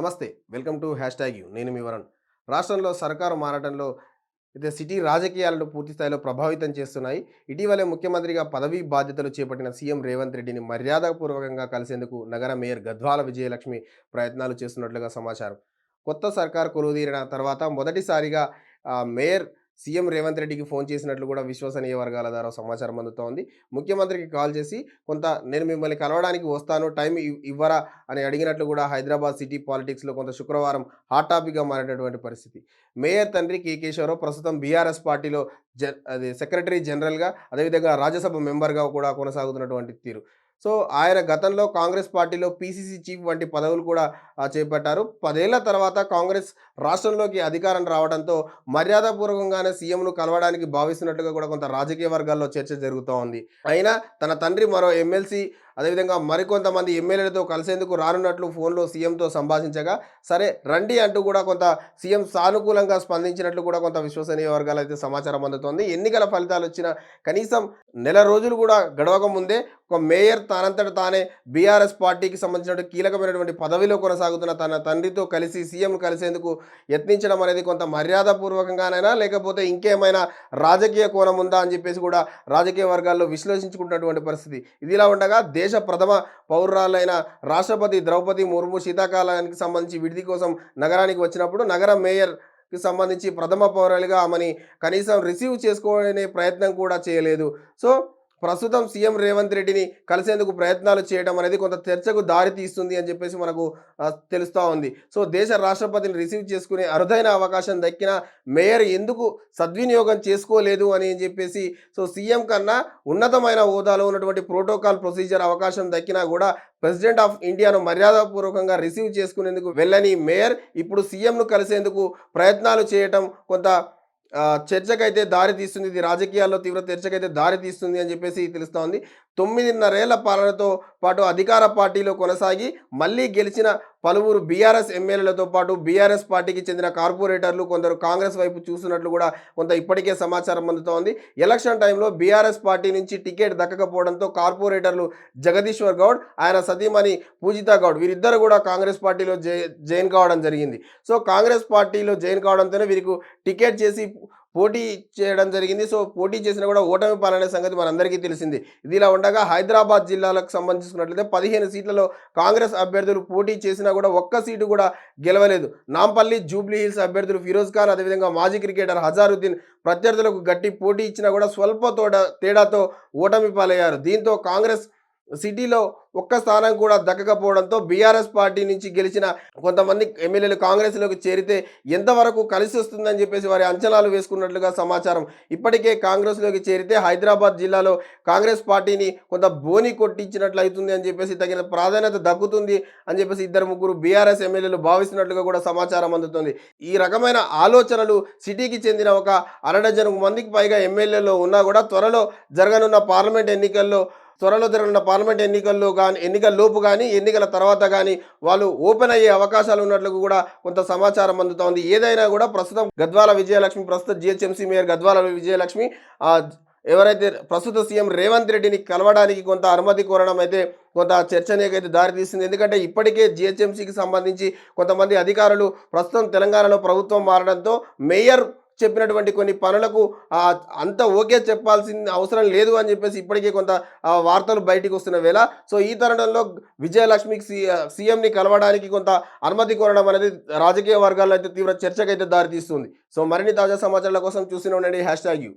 నమస్తే welcome to hashtag U. నేను మీ వరణ్. రాష్ట్రంలో సర్కారు మారటంలో అయితే సిటీ రాజకీయాలను పూర్తి స్థాయిలో ప్రభావితం చేస్తున్నాయి. ఇటీవలే ముఖ్యమంత్రిగా పదవీ బాధ్యతలు చేపట్టిన సీఎం రేవంత్ రెడ్డిని మర్యాదపూర్వకంగా కలిసేందుకు నగర మేయర్ గద్వాల విజయలక్ష్మి ప్రయత్నాలు చేస్తున్నట్లుగా సమాచారం. కొత్త సర్కార్ కొలువుదీరిన తర్వాత మొదటిసారిగా మేయర్ సీఎం రేవంత్ రెడ్డికి ఫోన్ చేసినట్లు కూడా విశ్వసనీయ వర్గాల ద్వారా సమాచారం అందుతోంది. ముఖ్యమంత్రికి కాల్ చేసి కొంత నేను మిమ్మల్ని కలవడానికి వస్తాను టైం ఇవ్వరా అని అడిగినట్లు కూడా హైదరాబాద్ సిటీ పాలిటిక్స్లో కొంత శుక్రవారం హాట్ టాపిక్గా మారినటువంటి పరిస్థితి. మేయర్ తండ్రి కేకేశ్వరరావు ప్రస్తుతం బీఆర్ఎస్ పార్టీలో జ అది సెక్రటరీ జనరల్గా అదేవిధంగా రాజ్యసభ మెంబర్గా కూడా కొనసాగుతున్నటువంటి తీరు. సో ఆయన గతంలో కాంగ్రెస్ పార్టీలో పీసీసీ చీఫ్ వంటి పదవులు కూడా చేపట్టారు. పదేళ్ళ తర్వాత కాంగ్రెస్ రాష్ట్రంలోకి అధికారం రావడంతో మర్యాదపూర్వకంగానే సీఎంను కలవడానికి భావిస్తున్నట్టుగా కూడా కొంత రాజకీయ వర్గాల్లో చర్చ జరుగుతూ ఉంది. అయినా తన తండ్రి మరో ఎమ్మెల్సీ అదేవిధంగా మరికొంతమంది ఎమ్మెల్యేలతో కలిసేందుకు రానున్నట్లు ఫోన్లో సీఎంతో సంభాషించగా సరే రండి అంటూ కూడా కొంత సీఎం సానుకూలంగా స్పందించినట్లు కూడా కొంత విశ్వసనీయ వర్గాలు అయితే సమాచారం అందుతోంది. ఎన్నికల ఫలితాలు వచ్చిన కనీసం నెల రోజులు కూడా గడవక ముందే ఒక మేయర్ తనంతట తానే బీఆర్ఎస్ పార్టీకి సంబంధించిన కీలకమైనటువంటి పదవిలో కొనసాగుతున్న తన తండ్రితో కలిసి సీఎం కలిసేందుకు యత్నించడం అనేది కొంత మర్యాదపూర్వకంగానైనా లేకపోతే ఇంకేమైనా రాజకీయ కోణం ఉందా అని చెప్పేసి కూడా రాజకీయ వర్గాల్లో విశ్లేషించుకుంటున్నటువంటి పరిస్థితి. ఇదిలా ఉండగా దేశ ప్రథమ పౌరురాలైన రాష్ట్రపతి ద్రౌపది ముర్ము శీతాకాలానికి సంబంధించి విడిది కోసం నగరానికి వచ్చినప్పుడు నగర మేయర్కి సంబంధించి ప్రథమ పౌరులుగా ఆమెని కనీసం రిసీవ్ చేసుకోవాలనే ప్రయత్నం కూడా చేయలేదు. సో ప్రస్తుతం సీఎం రేవంత్ రెడ్డిని కలిసేందుకు ప్రయత్నాలు చేయడం అనేది కొంత చర్చకు దారి తీస్తుంది అని చెప్పేసి మనకు తెలుస్తూ ఉంది. సో దేశ రాష్ట్రపతిని రిసీవ్ చేసుకునే అరుదైన అవకాశం దక్కిన మేయర్ ఎందుకు సద్వినియోగం చేసుకోలేదు అని చెప్పేసి సో సీఎం కన్నా ఉన్నతమైన హోదాలో ఉన్నటువంటి ప్రోటోకాల్ ప్రొసీజర్ అవకాశం దక్కినా కూడా ప్రెసిడెంట్ ఆఫ్ ఇండియాను మర్యాదపూర్వకంగా రిసీవ్ చేసుకునేందుకు వెళ్ళని మేయర్ ఇప్పుడు సీఎంను కలిసేందుకు ప్రయత్నాలు చేయటం కొంత చర్చకైతే దారి తీస్తుంది. ఇది రాజకీయాల్లో తీవ్ర చర్చకైతే దారి తీస్తుంది అని చెప్పేసి తెలుస్తోంది తొమ్మిదిన్నరేళ్ళ పాలనతో పాటు అధికార పార్టీలో కొనసాగి మళ్ళీ గెలిచిన పలువురు బీఆర్ఎస్ ఎమ్మెల్యేలతో పాటు బీఆర్ఎస్ పార్టీకి చెందిన కార్పొరేటర్లు కొందరు కాంగ్రెస్ వైపు చూస్తున్నట్లు కూడా కొంత ఇప్పటికే సమాచారం అందుతోంది. ఎలక్షన్ టైంలో బీఆర్ఎస్ పార్టీ నుంచి టికెట్ దక్కకపోవడంతో కార్పొరేటర్లు జగదీశ్వర్ గౌడ్ ఆయన సతీమణి పూజితా గౌడ్ వీరిద్దరు కూడా కాంగ్రెస్ పార్టీలో జై జైన్ కావడం జరిగింది. సో కాంగ్రెస్ పార్టీలో జైన్ కావడంతోనే వీరికి టికెట్ చేసి పోటీ చేయడం జరిగింది. సో పోటీ చేసినా కూడా ఓటమి పాలనే సంగతి మనందరికీ తెలిసింది. ఇది ఇలా ఉండగా హైదరాబాద్ జిల్లాలకు సంబంధించినట్లయితే పదిహేను సీట్లలో కాంగ్రెస్ అభ్యర్థులు పోటీ చేసినా కూడా ఒక్క సీటు కూడా గెలవలేదు. నాంపల్లి జూబ్లీ హిల్స్ అభ్యర్థులు ఫిరోజ్ ఖాన్ అదేవిధంగా మాజీ క్రికెటర్ హజారుద్దీన్ ప్రత్యర్థులకు గట్టి పోటీ ఇచ్చినా కూడా స్వల్ప తోడ తేడాతో ఓటమి పాలయ్యారు. దీంతో కాంగ్రెస్ సిటీలో ఒక్క స్థానం కూడా దక్కకపోవడంతో బీఆర్ఎస్ పార్టీ నుంచి గెలిచిన కొంతమంది ఎమ్మెల్యేలు కాంగ్రెస్లోకి చేరితే ఎంతవరకు కలిసి వస్తుందని చెప్పేసి వారి అంచనాలు వేసుకున్నట్లుగా సమాచారం. ఇప్పటికే కాంగ్రెస్లోకి చేరితే హైదరాబాద్ జిల్లాలో కాంగ్రెస్ పార్టీని కొంత బోని కొట్టించినట్లు అవుతుంది అని చెప్పేసి తగిన ప్రాధాన్యత దక్కుతుంది అని చెప్పేసి ఇద్దరు ముగ్గురు బీఆర్ఎస్ ఎమ్మెల్యేలు భావిస్తున్నట్లుగా కూడా సమాచారం అందుతుంది. ఈ రకమైన ఆలోచనలు సిటీకి చెందిన ఒక అరడజను మందికి పైగా ఎమ్మెల్యేలు ఉన్నా కూడా త్వరలో జరగనున్న పార్లమెంట్ ఎన్నికల్లో త్వరలో జరగనున్న పార్లమెంట్ ఎన్నికల్లో కానీ ఎన్నికల లోపు కానీ ఎన్నికల తర్వాత కానీ వాళ్ళు ఓపెన్ అయ్యే అవకాశాలు ఉన్నట్లు కూడా కొంత సమాచారం అందుతోంది. ఏదైనా కూడా ప్రస్తుతం గద్వాల విజయలక్ష్మి ప్రస్తుత జిహెచ్ఎంసీ మేయర్ గద్వాల విజయలక్ష్మి ఎవరైతే ప్రస్తుత సీఎం రేవంత్ రెడ్డిని కలవడానికి కొంత అనుమతి కోరడం అయితే కొంత చర్చనీయకైతే దారితీస్తుంది ఎందుకంటే ఇప్పటికే జిహెచ్ఎంసీకి సంబంధించి కొంతమంది అధికారులు ప్రస్తుతం తెలంగాణలో ప్రభుత్వం మారడంతో మేయర్ చెప్పినటువంటి కొన్ని పనులకు అంత ఓకే చెప్పాల్సిన అవసరం లేదు అని చెప్పేసి ఇప్పటికే కొంత వార్తలు బయటికి వస్తున్న వేళ. సో ఈ తరుణంలో విజయలక్ష్మికి సీ సీఎంని కలవడానికి కొంత అనుమతి కోరడం అనేది రాజకీయ వర్గాల్లో అయితే తీవ్ర చర్చకైతే దారితీస్తుంది. సో మరిన్ని తాజా సమాచారాల కోసం చూసిన ఉండండి. Hashtag U.